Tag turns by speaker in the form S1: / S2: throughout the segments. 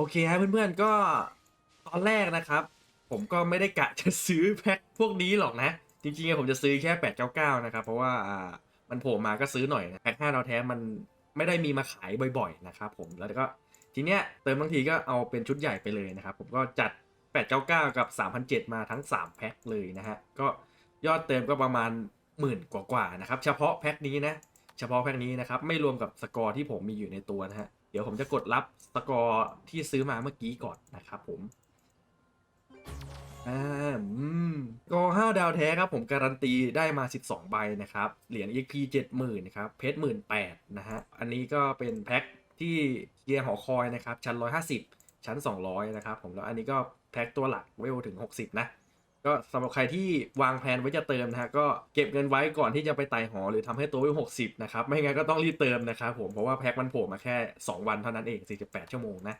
S1: โอเคฮะเพื่อนๆก็ตอนแรกนะครับ ผมก็ไม่ได้กะจะซื้อแพ็คพวกนี้หรอกนะ จริงๆผมจะซื้อแค่ 899 นะครับ เพราะว่ามันโผล่มาก็ซื้อหน่อยนะแพ็ค5ดาวแท้มันไม่ได้มีมาขายบ่อยๆนะครับผมแล้วก็ทีเนี้ยเติมบางทีก็เอาเป็นชุดใหญ่ไปเลยนะครับ ผมก็จัด 899 กับ 3,007 มาทั้ง 3 แพ็คเลยนะฮะก็ยอดเติมก็ประมาณหมื่นกว่าๆนะครับ เฉพาะแพ็คนี้นะ เฉพาะแพ็คนี้นะครับ ไม่รวมกับสกอร์ที่ผมมีอยู่ในตัวนะฮะ เดี๋ยวผมจะกดรับสกอร์ที่ซื้อมาเมื่อกี้ก่อนนะครับผมอ่าอืมก็ห้าดาวแท้ครับผมการันตีได้มา 12 ใบนะครับ เหรียญ EXP 70,000นะครับ เพชร18,000นะฮะ อันนี้ก็เป็นแพ็คที่เคลียร์หอคอยนะครับ ชั้น 150 ชั้น 200 นะครับผมแล้วอันนี้ก็แพ็คตัวหลักเวลถึง 60 นะ ก็สำหรับใครที่วางแผนไว้จะเติมนะฮะก็เก็บเงินไว้ก่อนที่จะไปไต่หอหรือทำให้ตัวเวล60นะครับไม่งั้นก็ต้องรีบเติมนะครับผมเพราะว่าแพ็คมันโผล่มาแค่ 2 วันเท่านั้นเอง 48 ชั่วโมงนะ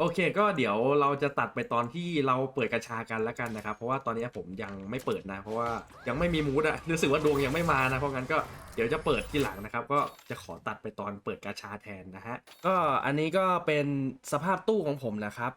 S1: โอเค ก็เดี๋ยวเราจะตัดไปตอนที่เราเปิดกระชากันแล้วกันนะครับ เพราะว่าตอนนี้ผมยังไม่เปิดนะ เพราะว่ายังไม่มีมูดอะรู้สึกว่าดวงยังไม่มานะ เพราะงั้นก็เดี๋ยวจะเปิดที่หลังนะครับ ก็จะขอตัดไปตอนเปิดกระชาแทนนะฮะ ก็อันนี้ก็เป็นสภาพตู้ของผมนะครับ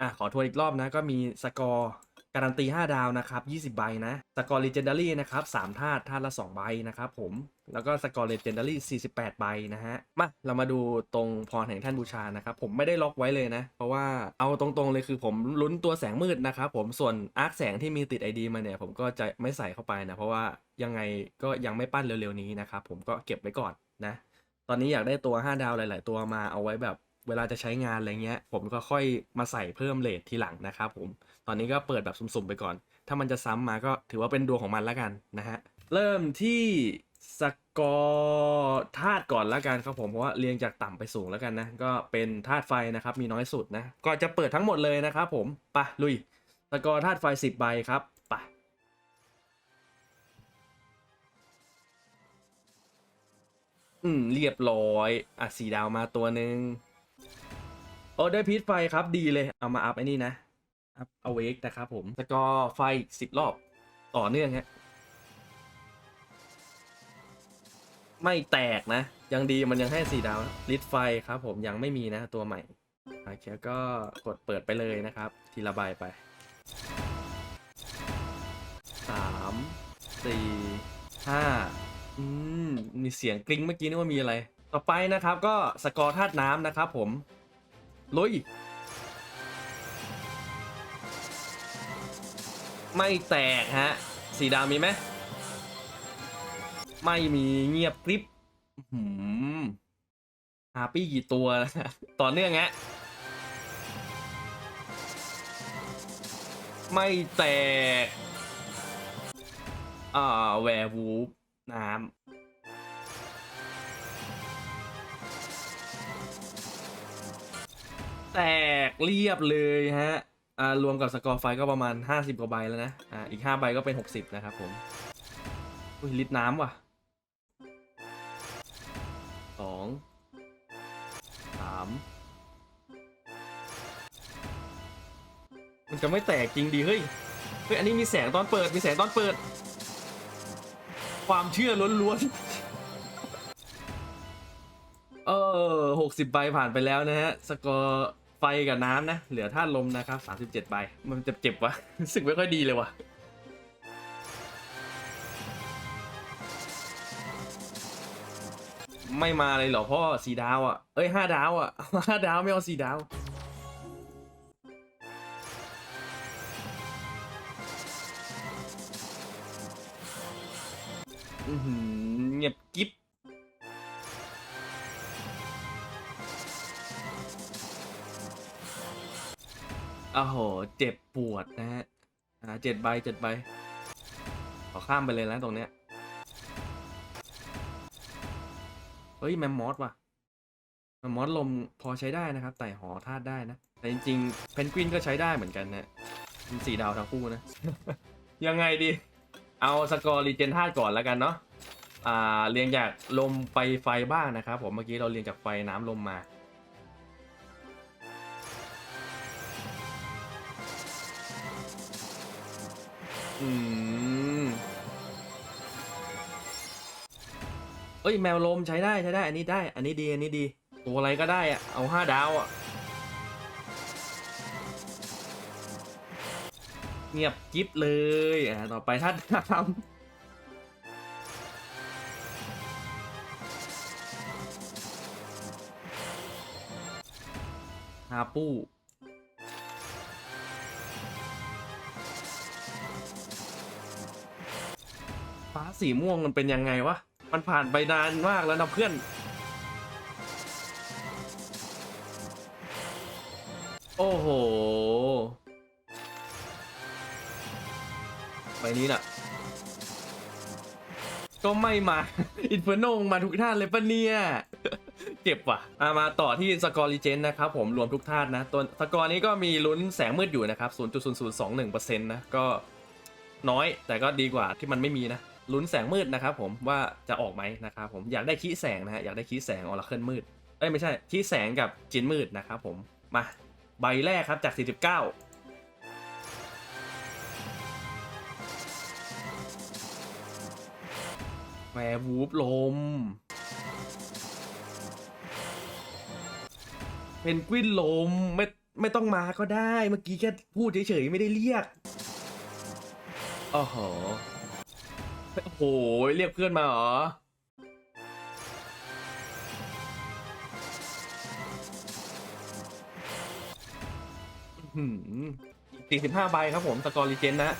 S1: อะขอทวนอีกรอบนะ ก็มีสกอร์ การันตี 5 ดาวนะครับ 20 ใบนะ สกอร์ Legendary นะครับ3ธาตุธาตุละ 2 ใบนะครับผม แล้วก็สกอร์ Legendary 48 ใบนะฮะ มา เรามาดูตรงพรแห่งท่านบูชานะครับ ผมไม่ได้ล็อกไว้เลยนะ เพราะว่าเอาตรงๆเลยคือผมลุ้นตัวแสงมืดนะครับผม ส่วนอาร์คแสงที่มีติด ID มาเนี่ย ผมก็จะไม่ใส่เข้าไปนะ เพราะว่ายังไงก็ยังไม่ปั้นเร็วๆนี้นะครับ ผมก็เก็บไว้ก่อนนะ ตอนนี้อยากได้ตัว 5 ดาวหลาย ๆ ตัวมาเอาไว้แบบเวลาจะใช้งานอะไรเงี้ย ผมก็ค่อยมาใส่เพิ่มเลททีหลังนะครับผม ตอนนี้ก็เปิดแบบสุ่มๆไปก่อน ถ้ามันจะซ้ำมาก็ถือว่าเป็นดวงของมันแล้วกันนะฮะ เริ่มที่สกอร์ธาตุก่อนแล้วกันครับผมเพราะว่าเรียงจากต่ำไปสูงแล้วกันนะก็เป็นธาตุไฟนะครับมีน้อยสุดนะก็จะเปิดทั้งหมดเลยนะครับผมปะลุยสกอร์ธาตุไฟ 10 ใบครับปะอืมเรียบร้อยอะสีดาวมาตัวหนึ่งโอ้ได้พิษไฟครับดีเลยเอามาอัพไอ้นี่นะ อัพเอาเวกนะครับผมสกอร์ไฟสิบรอบต่อเนื่องฮะไม่แตกนะ ยังดีมันยังให้สี่ดาวลิดไฟครับผมยังไม่มีนะตัวใหม่โอเคก็กดเปิดไปเลยนะครับ ทีละใบไปสามสี่ห้าอืมมีเสียงกริ๊งเมื่อกี้นึกว่ามีอะไร ต่อไปนะครับก็สกอร์ธาตุน้ำนะครับผม ลุย ไม่แตกฮะ สีดาวมีไหม ไม่มีเงียบกริบหืมฮาปี้กี่ตัวแล้วนะต่อเนื่องฮะ ไม่แตก อ่า แวร์วูฟน้ำแตกเรียบเลยฮะ อ่ารวมกับสกอร์ไฟก็ประมาณ 50 กว่าใบแล้วนะ อ่า อีก 5 ใบก็เป็น 60 นะครับผม อุ้ยลิตรน้ำว่ะสองสามมันจะไม่แตกจริงดีเฮ้ย เฮ้ย อันนี้มีแสงตอนเปิด มีแสงตอนเปิด ความเชื่อล้วนๆ เออหกสิบใบผ่านไปแล้วนะฮะ สกอร์ ไฟกับน้ำนะ เหลือธาตุลมนะครับสามสิบเจ็ดใบ มันเจ็บๆวะรู้สึกไม่ค่อยดีเลยวะไม่มาเลยเหรอพ่อสีดาวอะ เอ้ยห้าดาวอะห้าดาวไม่เอาสีดาว อ้โห เจ็บปวดนะฮะอ่าเจ็ดใบเจ็ดใบขอข้ามไปเลยนะตรงเนี้ย เฮ้ย แมมมอสว่ะ แมมมอสลมพอใช้ได้นะครับไต่หอธาตุได้นะ แต่จริงๆ เพนกวินก็ใช้ได้เหมือนกันนะเป็นสี่ดาวทั้งคู่นะ ยังไงดี เอาสกอร์รีเจนธาตุก่อนแล้วกันเนาะ อ่า เรียงจากลมไปไฟบ้างนะครับผม เมื่อกี้เราเรียงจากไฟน้ำลมมา เอ้ยแมวลมใช้ได้ใช้ได้ อันนี้ได้ อันนี้ดีอันนี้ดี ตัวอะไรก็ได้อะเอาห้าดาวอะเงียบกิ๊บเลยอะต่อไปท่านทำฮาปู สีม่วงมันเป็นยังไงวะ มันผ่านไปนานมากแล้วนะเพื่อน โอ้โหใบนี้น่ะ ก็ไม่มา อินเฟอร์โนมาทุกท่านเลยปะเนี่ยเจ็บว่ะอะมาต่อที่สกอร์รีเจนนะครับผมรวมทุกท่านนะตัวสกอร์นี้ก็มีลุ้นแสงมืดอยู่นะครับ 0.0021%นะ ก็น้อยแต่ก็ดีกว่าที่มันไม่มีนะ ลุ้นแสงมืดนะครับผมว่าจะออกไหมนะครับผมอยากได้ขี้แสงนะฮะอยากได้ขี้แสงออร์เคิลมืดเอ้ยไม่ใช่ขี้แสงกับจินมืดนะครับผมมาใบแรกครับจาก 49แวร์วูฟลม เพนกวินลม ไม่ไม่ต้องมาก็ได้ เมื่อกี้แค่พูดเฉยๆ ไม่ได้เรียกอ้โห โอ้โห เรียกเพื่อนมาเหรออื้อหืออีก45ใบครับผม สกอร์ลีเจนนะ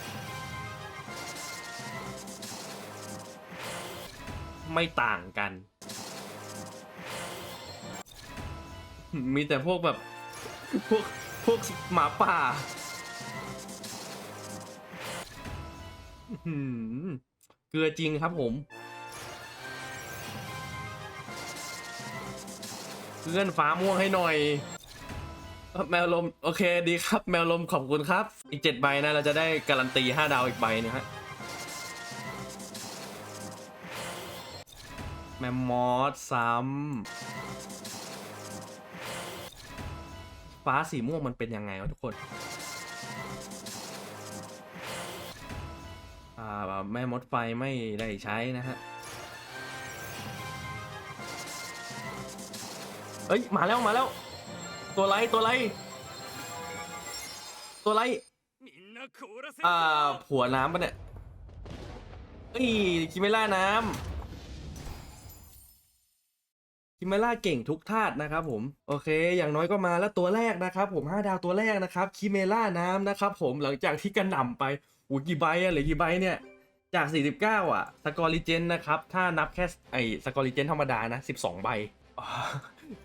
S1: ไม่ต่างกัน มีแต่พวกแบบ พวก พวกหมาป่า อื้อหือ เกลือจริงครับผม เพื่อนฟ้าม่วงให้หน่อย แมวลมโอเคดีครับ แมวลมขอบคุณครับ อีกเจ็ดใบนะเราจะได้การันตีห้าดาวอีกใบนึงฮะแมมมอสซ้ำฟ้าสีม่วงมันเป็นยังไงวะทุกคน แม่มดไฟไม่ได้ใช้นะฮะ เอ้ย มาแล้วมาแล้ว ตัวไรตัวไร ตัวไรอ่าผัวน้ำปะเนี่ยเอ้ยคิเมล่าน้ำคิเมล่าเก่งทุกธาตุนะครับผม โอเค อย่างน้อยก็มาแล้วตัวแรกนะครับ ผม5ดาวตัวแรกนะครับคิเมล่าน้ำนะครับผมหลังจากที่กระหน่ำไป อู้กี่ใบอะเหรือกี่ใบเนี่ย จาก 49 อะ สกอร์ลิเจนนะครับ ถ้านับแค่ไอสกอร์ลิเจนธรรมดานะ 12 ใบ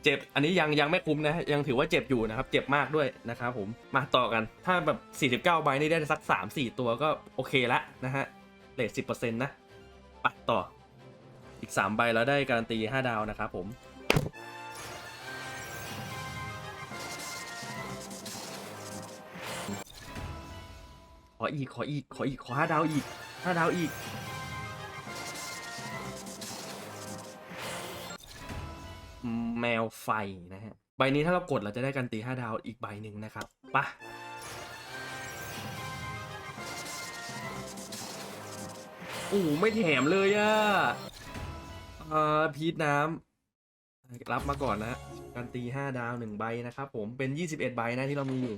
S1: เจ็บ อันนี้ยังยังไม่คุ้มนะ ยังถือว่าเจ็บอยู่นะครับ เจ็บมากด้วยนะครับผม มาต่อกัน ถ้าแบบ 49 ใบนี่ได้สัก 3-4 ตัวก็โอเคละนะฮะเลท10%นะไปต่อ อีก 3 ใบแล้วได้การันตี 5 ดาวนะครับผม ออีก ขออีก ขออีก ขอ5ดาวอีก5ดาวอีก แมวไฟนะฮะ ใบนี้ถ้าเรากดเราจะได้การตี5ดาวอีกใบหนึ่งนะครับปะโอ้ไม่แถมเลยอะอ่าพีทน้ำรับมาก่อนนะการตี5ดาว1ใบนะครับผมเป็น21ใบนะที่เรามีอยู่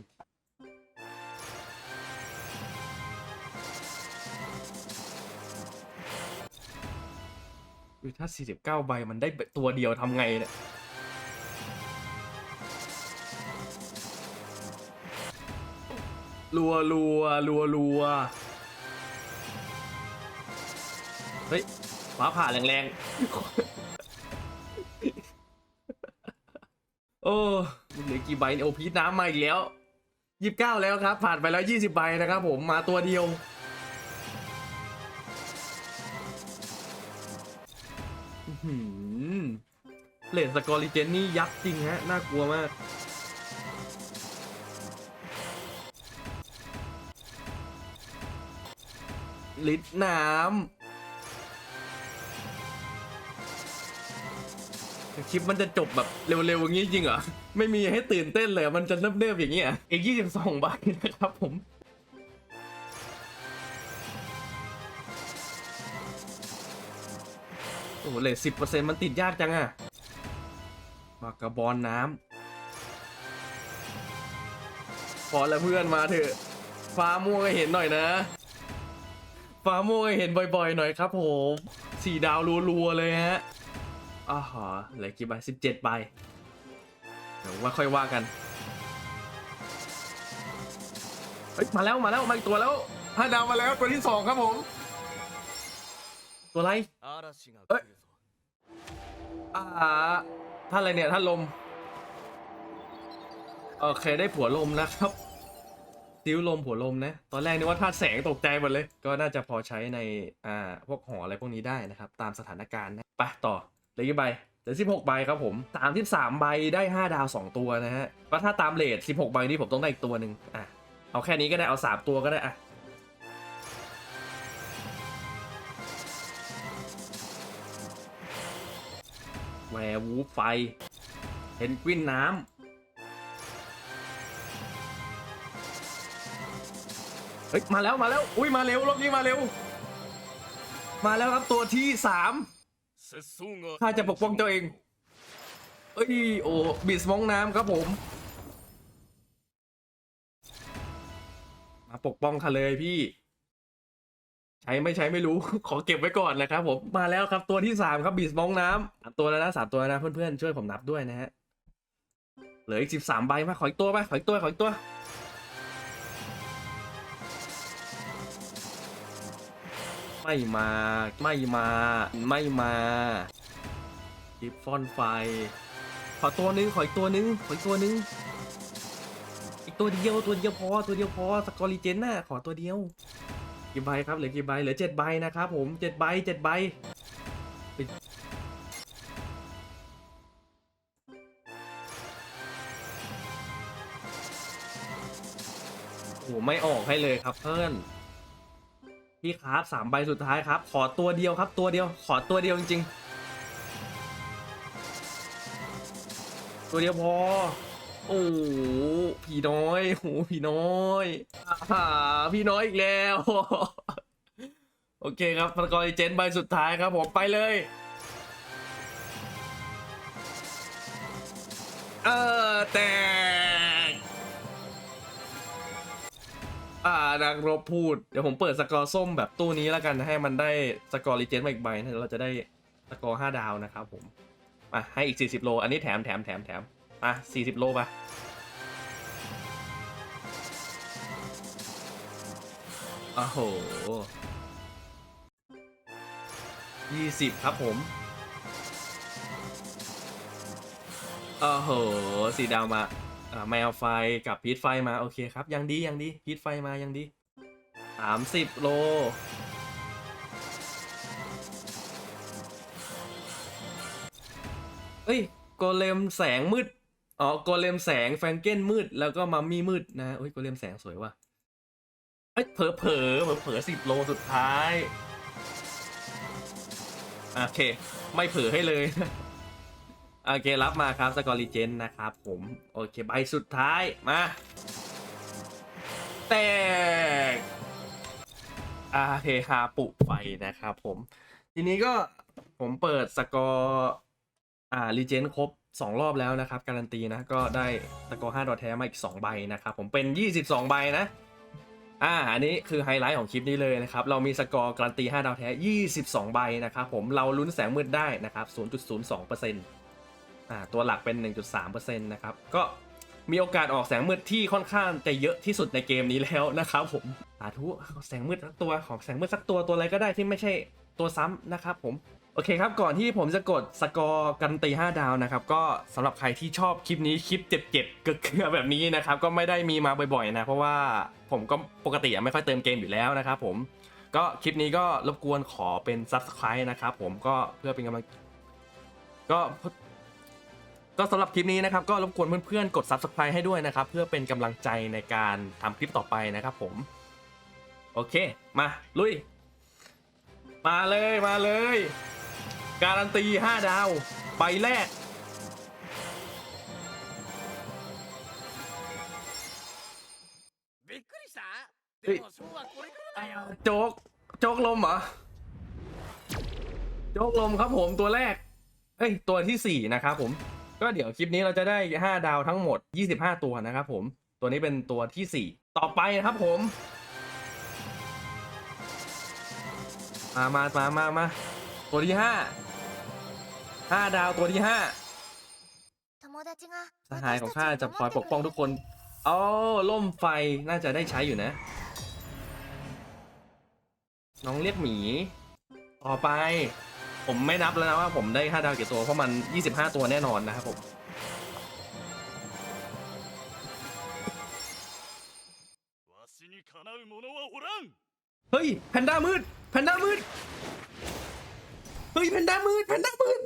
S1: คือถ้า 49 ใบมันได้ตัวเดียวทำไงเนี่ยรัวรัวรัวรัวเฮ้ยฟ้าผ่าแรงๆ โอ้เหลือกี่ใบเนี่ยโอพีชน้ำมาอีกแล้วยี่สิบเก้าแล้วครับ ผ่านไปแล้วยี่สิบใบนะครับผมมาตัวเดียว หือเลนสกอริเจนนี่ยักษ์จริงฮะ น่ากลัวมาก ลิตรน้ำ คลิปมันจะจบแบบเร็วๆอย่างนี้จริงเหรอ ไม่มีให้ตื่นเต้นเลย มันจะเนิบๆอย่างนี้อะอีก 22ใบนะครับผม โอ้โหเลทสิบเปอร์เซ็นต์มันติดยากจังอะมากระบอนน้ำพอแล้วเพื่อนมาเถอะ ฟ้าม่วงให้เห็นหน่อยนะ ฟ้าม่วงให้เห็นบ่อยๆ หน่อยครับผมสี่ดาวรัวๆเลยฮะอ้าวเหลือกี่ใบสิบเจ็ดใบเดี๋ยวว่าค่อยว่ากันเฮ้ยมาแล้วมาแล้วมาอีกตัวแล้วห้าดาวมาแล้วตัวที่สองครับผม ตัวอะไร
S2: 嵐が
S1: え
S2: 来るぞ
S1: อ่าท่านอะไรเนี่ยท่านลม โอเคได้ผัวลมนะครับซิ้วลมผัวลมนะ ตอนแรกนึกว่าธาตุแสงตกใจหมดเลย ก็น่าจะพอใช้ในอ่าพวกหออะไรพวกนี้ได้นะครับ ตามสถานการณ์นะไปต่อเหลือกี่ใบเหลือ16 ใบครับผม33ใบได้ 5 ดาว 2 ตัวนะฮะก็ถ้าตามเลท16 ใบนี้ผมต้องได้อีกตัวหนึ่งอ่ะเอาแค่นี้ก็ได้เอา 3 ตัวก็ได้อ่ะ แวร์วูฟไฟเพนกวินน้ำ เฮ้ย มาแล้วมาแล้ว อุ้ยมาเร็วรอบนี้มาเร็ว มาแล้วครับตัวที่สามข้าจะปกป้องตัวเอง เอ้ย โอ้บิสมองน้ำครับผม มาปกป้องข้าเลยพี่ ใช้ไม่ใช้ไม่รู้ ขอเก็บไว้ก่อนนะครับผมมาแล้วครับตัวที่สามครับบิสมองน้ำสามตัวแล้วนะสามตัวแล้วนะเพื่อนๆช่วยผมนับด้วยนะฮะเหลืออีกสิบสามใบมาขออีกตัวไปขออีกตัวขออีกตัวไม่มาไม่มาไม่มากิฟฟอนไฟ ขอตัวหนึงขออีกตัวหนึงขออีกตัวหนึงอีกตัวเดียวตัวเดียวพอตัวเดียวพอสกอริเจนน่ะขอตัวเดียว กี่ใบครับเหลือกี่ใบเหลือเจ็ดใบนะครับผมเจ็ดใบเจ็ดใบโอ้โหไม่ออกให้เลยครับเพื่อนพี่ครับสามใบสุดท้ายครับ ขอตัวเดียวครับ ตัวเดียว ขอตัวเดียวจริงๆ ตัวเดียวพอ โอ้พี่น้อยโอ้โหพี่น้อยอาพี่น้อยอีกแล้ว โอเคครับพลกรเจนใบสุดท้ายครับผมไปเลยเออแตกอ่านักรบพูด เดี๋ยวผมเปิดสกอร์ส้มแบบตู้นี้แล้วกันให้มันได้สกอร์รีเจนมาอีกใบนะเดี๋ยวเราจะได้สกอร์ห้าดาวนะครับผมมาให้อีก 40 โล อันนี้แถมแถมแถมแถม อะ40โลไปโอ้โห20ครับผมโอ้โห สีดาวมาอ่าแมวไฟกับพีทไฟมา โอเคครับ ยังดี ยังดี พีทไฟมา ยังดีสามสิบโลเอ้ยโกเลมแสงมืด อ๋อโกเลมแสงแฟรงเกนมืดแล้วก็มัมมี่มืดนะเอ้ยโกเลมแสงสวยว่ะเอ้ยเผลอเผลอเผลอเผลอสิบโลสุดท้ายโอเค ไม่เผลอให้เลยโอเครับมาครับสกอริเจนนะครับผมโอเคใบสุดท้ายมาแตกอาเฮฮาปุไฟนะครับผม ทีนี้ก็ผมเปิดสกอร์อ่ารีเจนครบ 2 รอบแล้วนะครับ การันตีนะ ก็ได้สกอร์5ดอทแท้มาอีก 2 ใบนะครับผมเป็น 22 ใบนะอ่าอันนี้คือไฮไลท์ของคลิปนี้เลยนะครับ เรามีสกอร์การันตี 5 ดาวแท้ 22 ใบนะครับผมเราลุ้นแสงมืดได้นะครับ 0.02%อ่าตัวหลักเป็น 1.3%นะครับก็มีโอกาสออกแสงมืดที่ค่อนข้างจะเยอะที่สุดในเกมนี้แล้วนะครับผมสาธุแสงมืดสักตัวของแสงมืดสักตัวตัวอะไรก็ได้ที่ไม่ใช่ตัวซ้ำนะครับผม โอเคครับ ก่อนที่ผมจะกดสกอร์กันตี 5 ดาวนะครับ ก็สำหรับใครที่ชอบคลิปนี้คลิปเจ็บๆเกลือแบบนี้นะครับ ก็ไม่ได้มีมาบ่อยๆนะ เพราะว่าผมก็ปกติไม่ค่อยเติมเกมอยู่แล้วนะครับผมก็คลิปนี้ก็รบกวนขอเป็น Subscribe นะครับผมก็เพื่อเป็นกำลังก็ก็สำหรับคลิปนี้นะครับ ก็รบกวนเพื่อนๆกด Subscribe ให้ด้วยนะครับ เพื่อเป็นกำลังใจในการทำคลิปต่อไปนะครับผม โอเค มา ลุย มาเลยมาเลย การันตี 5 ดาว ไปแรก โจ๊ก โจ๊กลมเหรอ โจ๊กลมครับผมตัวแรกเฮ้ย ตัวที่ 4 นะครับผม ก็เดี๋ยวคลิปนี้เราจะได้ 5 ดาวทั้งหมด 25 ตัวนะครับผม ตัวนี้เป็นตัวที่ 4 ต่อไปนะครับผม มามามามามาตัวที่ห้า ห้าดาวตัวที่ห้าสหายของข้าจะคอยปกป้องทุกคนอ๋อล่มไฟน่าจะได้ใช้อยู่นะ น้องเรียกหมี ต่อไป ผมไม่นับแล้วนะว่าผมได้ 5 ดาวกี่ตัว เพราะมัน 25 ตัวแน่นอนนะครับผมเฮ้ยแพนด้ามืดแพนด้ามืดเฮ้ยแพนด้ามืดแพนด้ามืด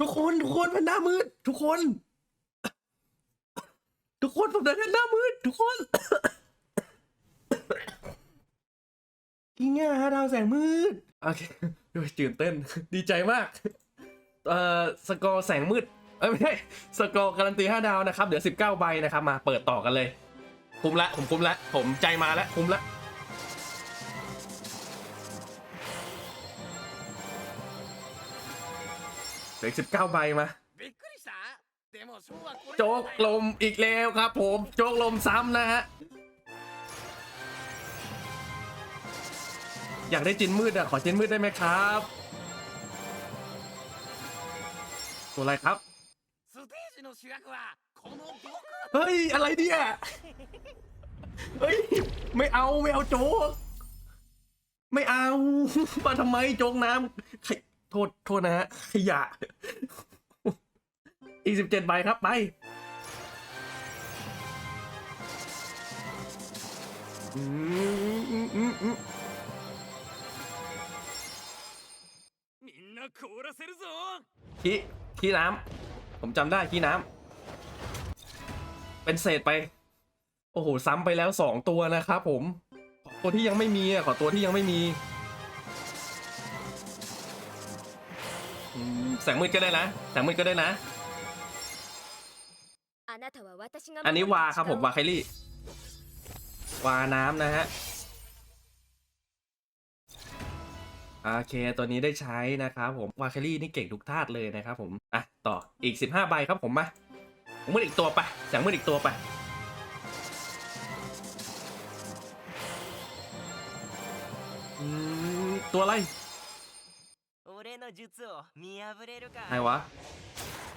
S1: ทุกคนทุกคนแพนด้ามืด ทุกคน ทุกคนผมได้แพนด้ามืด ทุกคนอีเงี้ยฮะดาวแสงมืดโอเคดูตื่นเต้น ดีใจมากเอ่อสกอร์แสงมืดเอ้ยไม่ใช่สกอร์การันตี5ดาวนะครับเดี๋ยว19ใบนะครับมาเปิดต่อกันเลย คุ้มละผมคุ้มละผมใจมาแล้วคุ้มละ เหลือสิบเก้าใบมาโจกลมอีกแล้วครับผมโจกลมซ้ำนะฮะอยากได้จินมืดอะขอจินมืดได้ไหมครับ ตัวอะไรครับเฮ้ย อะไรเนี่ยเฮ้ย ไม่เอาไม่เอาโจกไม่เอามาทำไมโจ๊กน้ำ โทษโทษนะฮะขยะอีกสิบเจ็ดใบครับไปขี้ขี้น้ำผมจำได้ขี้น้ำเป็นเศษไป โอ้โห ซ้ำไปแล้วสองตัวนะครับผม ขอตัวที่ยังไม่มีอะขอตัวที่ยังไม่มี แสงมืดก็ได้นะ แสงมืดก็ได้นะ อันนี้วาครับผมวาไคลี่ วาน้ำนะฮะ โอเค ตัวนี้ได้ใช้นะครับผม วาไคลี่นี่เก่งทุกธาตุเลยนะครับผม อะ ต่ออีก 15 ใบครับผมมาผมมืดอีกตัวไปแสงมืดอีกตัวไปตัวอะไร
S3: อะ
S1: ไรวะ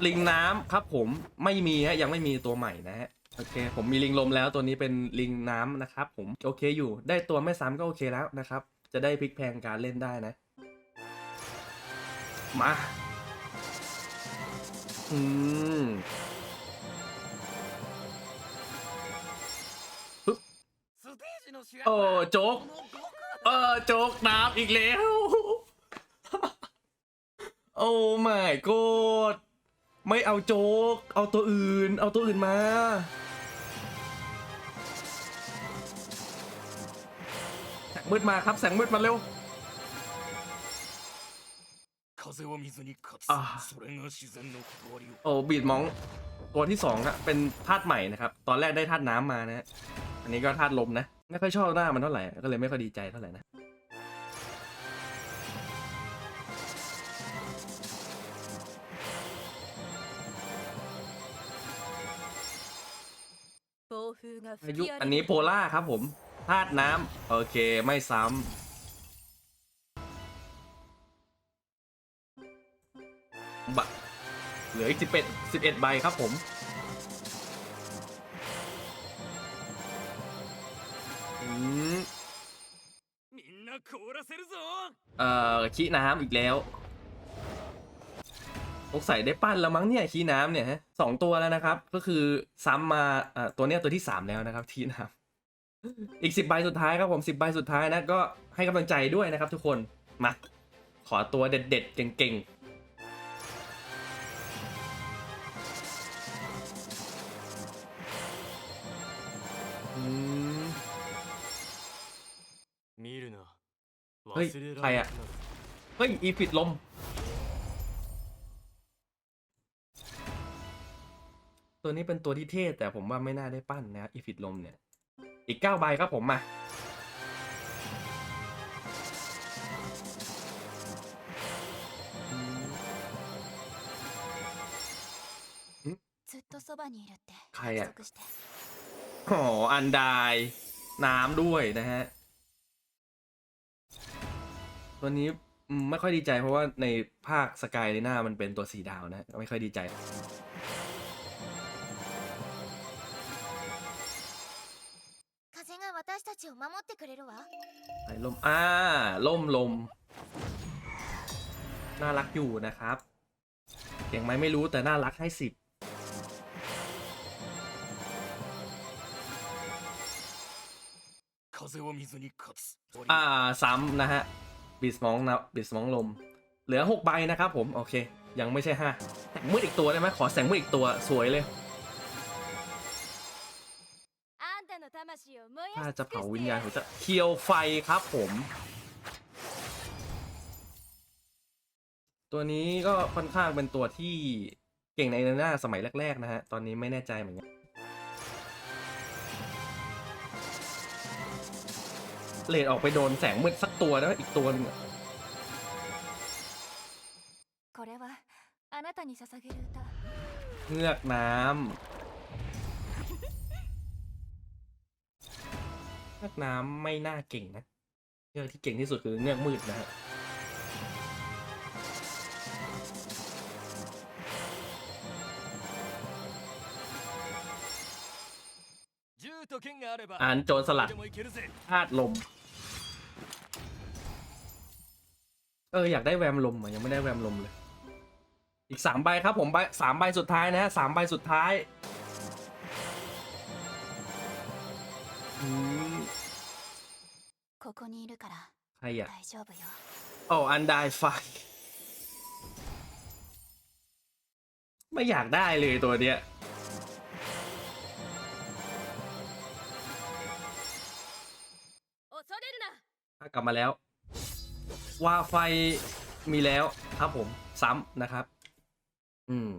S1: ลิงน้ำครับผมไม่มีฮะยังไม่มีตัวใหม่นะฮะโอเค ผมมีลิงลมแล้วตัวนี้เป็นลิงน้ำนะครับ ผมโอเคอยู่ได้ตัวไม่ซ้ำก็โอเคแล้วนะครับ จะได้พลิกแพงการเล่นได้นะ มาอืมโอ้โจ๊กเออโจ๊กน้ำอีกแล้ว โอ้ my god ไม่เอาโจ๊ก เอาตัวอื่น เอาตัวอื่นมา แสงมืดมาครับ แสงมืดมาเร็ว
S2: 風を見ずに勝つ
S1: あ
S2: それが自然の断りよ
S1: โอ้บีดมองตัวที่สองอะเป็นธาตุใหม่นะครับ ตอนแรกได้ธาตุน้ำมานะฮะอันนี้ก็ธาตุลมนะ ไม่ค่อยชอบหน้ามันเท่าไหร่ ก็เลยไม่ค่อยดีใจเท่าไหร่นะ อายุอันนี้โพล่าครับผมธาตุน้ำโอเคไม่ซ้ำบะเหลืออีกสิบเอ็ดสิบเอ็ดใบครับผม อืมเอ่อขี้น้ำอีกแล้ว สงสัยได้ปั้นแล้วมั้งเนี่ยคีน้ำเนี่ยฮะสองตัวแล้วนะครับ ก็คือซ้ำมาอ่าตัวเนี้ยตัวที่สามแล้วนะครับทีน้ำอีกสิบใบสุดท้ายครับผมสิบใบสุดท้ายนะก็ให้กำลังใจด้วยนะครับ ทุกคนมาขอตัวเด็ดๆเก่งๆ
S2: เฮ้
S1: ย
S2: ใครอะ
S1: เฮ้ย อีฟิดลม ตัวนี้เป็นตัวที่เท่แต่ผมว่าไม่น่าได้ปั้นนะอีฟิตลมเนี่ย อีก9ใบครับผมมาใครอะอ๋ออันดายน้ำด้วยนะฮะ ตัวนี้ไม่ค่อยดีใจเพราะว่าในภาคสกายลีน่ามันเป็นตัวสีดาวนะ ไม่ค่อยดีใจ
S4: ちを守ってくれるわ
S1: ไอ้ลม อ่า ล่มลม น่ารักอยู่นะครับ เก่งไหมไม่รู้แต่น่ารักให้สิบ
S2: 風を水に勝つ
S1: อ่า ซ้ำนะฮะ บิสมองนะบิสมองลม เหลือหกใบนะครับผม โอเค ยังไม่ใช่ห้าแสงมืดอีกตัวได้ไหมขอแสงมืดอีกตัวสวยเลย ถ้าจะเผาวิญญาณผมจะเคียวไฟครับผม ตัวนี้ก็ค่อนข้างเป็นตัวที่เก่งในหน้าสมัยแรก ๆ นะฮะ ตอนนี้ไม่แน่ใจเหมือนกันเลดออกไปโดนแสงมืดสักตัวแล้วอีกตัวนึงเงือกน้ำาคน้ำไม่น่าเก่งนะเงือกที่เก่งที่สุดคือเงือกมืดนะฮะอ่านโจรสลัดธาตุลม เออ อยากได้แวมลมอะยังไม่ได้แวมลมเลย อีกสามใบครับผมใบสามใบสุดท้ายนะะสามใบสุดท้าย อืม
S4: ここにいるから
S1: ใครอ่ะ
S4: 大丈夫よ
S1: โอ้อันไดไฟ ไม่อยากได้เลยตัวเนี้ย
S4: 恐れるな
S1: ถ้ากลับมาแล้ว ว่าไฟมีแล้วครับผมซ้ำนะครับ อืม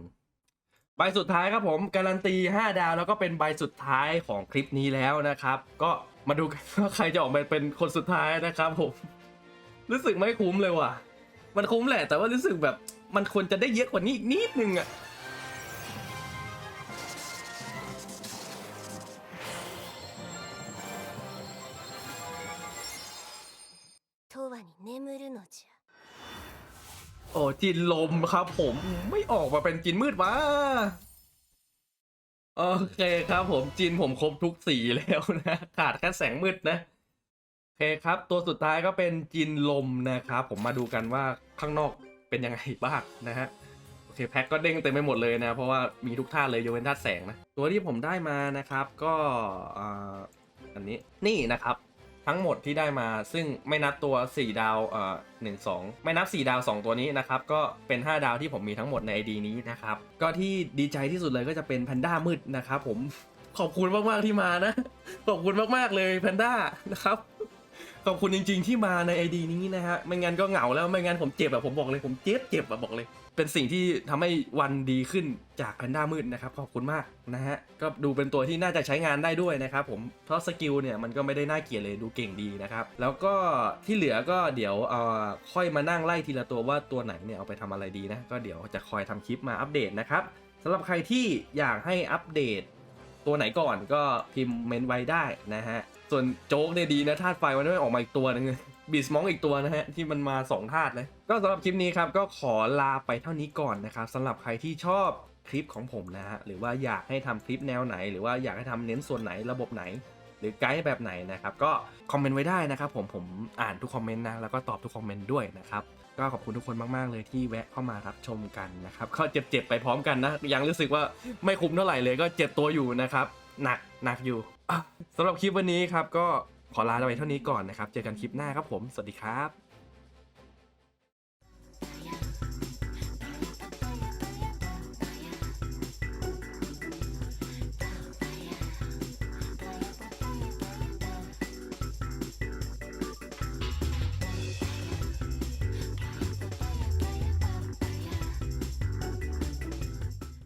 S1: ใบสุดท้ายครับผมการันตี 5 ดาวแล้วก็เป็นใบสุดท้ายของคลิปนี้แล้วนะครับ ก็ มาดูกันว่าใครจะออกมาเป็นคนสุดท้ายนะครับผม รู้สึกไม่คุ้มเลยว่ะ มันคุ้มแหละ แต่ว่ารู้สึกแบบมันควรจะได้เยอะกว่านี้อีกนิดนึงอะโอ้จินลมครับผมไม่ออกมาเป็นจินมืดวะ โอเคครับผมจินผมครบทุกสีแล้วนะ ขาดแค่แสงมืดนะโอเคครับ ตัวสุดท้ายก็เป็นจินลมนะครับ ผมมาดูกันว่าข้างนอกเป็นยังไงบ้างนะฮะโอเคแพ็คก็เด้งเต็มไปหมดเลยนะ เพราะว่ามีทุกท่าเลยยกเว้นท่าแสงนะ ตัวที่ผมได้มานะครับก็ออันนี้นี่นะครับ ทั้งหมดที่ได้มาซึ่งไม่นับตัว 4 ดาวเอ่อหนึ่งสองไม่นับ 4 ดาว 2 ตัวนี้นะครับ ก็เป็น 5 ดาวที่ผมมีทั้งหมดใน ID นี้นะครับ ก็ที่ดีใจที่สุดเลยก็จะเป็นแพนด้ามืดนะครับผมขอบคุณมาก ๆ ที่มานะ ขอบคุณมาก ๆ เลยแพนด้านะครับ ขอบคุณจริง ๆ ที่มาใน ID นี้นะฮะ ไม่งั้นก็เหงาแล้ว ไม่งั้นผมเจ็บแบบผมบอกเลย ผมเจ็บเจ็บแบบบอกเลย เป็นสิ่งที่ทำให้วันดีขึ้นจากแพนด้ามืดนะครับ ขอบคุณมากนะฮะ ก็ดูเป็นตัวที่น่าจะใช้งานได้ด้วยนะครับผม เพราะสกิลเนี่ยมันก็ไม่ได้น่าเกลียดเลยดูเก่งดีนะครับ แล้วก็ที่เหลือก็เดี๋ยวเอ่อค่อยมานั่งไล่ทีละตัวว่าตัวไหนเนี่ยเอาไปทำอะไรดีนะ ก็เดี๋ยวจะคอยทำคลิปมาอัปเดตนะครับสำหรับใครที่อยากให้อัปเดตตัวไหนก่อนก็พิมพ์เมนไว้ได้นะฮะ ส่วนโจ๊กเนี่ยดีนะธาตุไฟมันไม่ออกมาอีกตัวหนึงบีสมองอีกตัวนะฮะ ที่มันมา 2 ธาตุเลย ก็สำหรับคลิปนี้ครับ ก็ขอลาไปเท่านี้ก่อนนะครับสำหรับใครที่ชอบคลิปของผมนะฮะ หรือว่าอยากให้ทำคลิปแนวไหน หรือว่าอยากให้ทำเน้นส่วนไหนระบบไหน หรือไกด์แบบไหนนะครับ ก็คอมเมนต์ไว้ได้นะครับผมผมอ่านทุกคอมเมนต์นะแล้วก็ตอบทุกคอมเมนต์ด้วยนะครับก็ขอบคุณทุกคนมาก ๆ เลยที่แวะเข้ามารับชมกันนะครับก็เจ็บ ๆ ไปพร้อมกันนะ ยังรู้สึกว่าไม่คุ้มเท่าไหร่เลยก็เจ็บตัวอยู่นะครับ หนักหนักอยู่ สำหรับคลิปวันนี้ครับก็ขอลาไปเท่านี้ก่อนนะครับ เจอกันคลิปหน้าครับผม สวัสดีครับ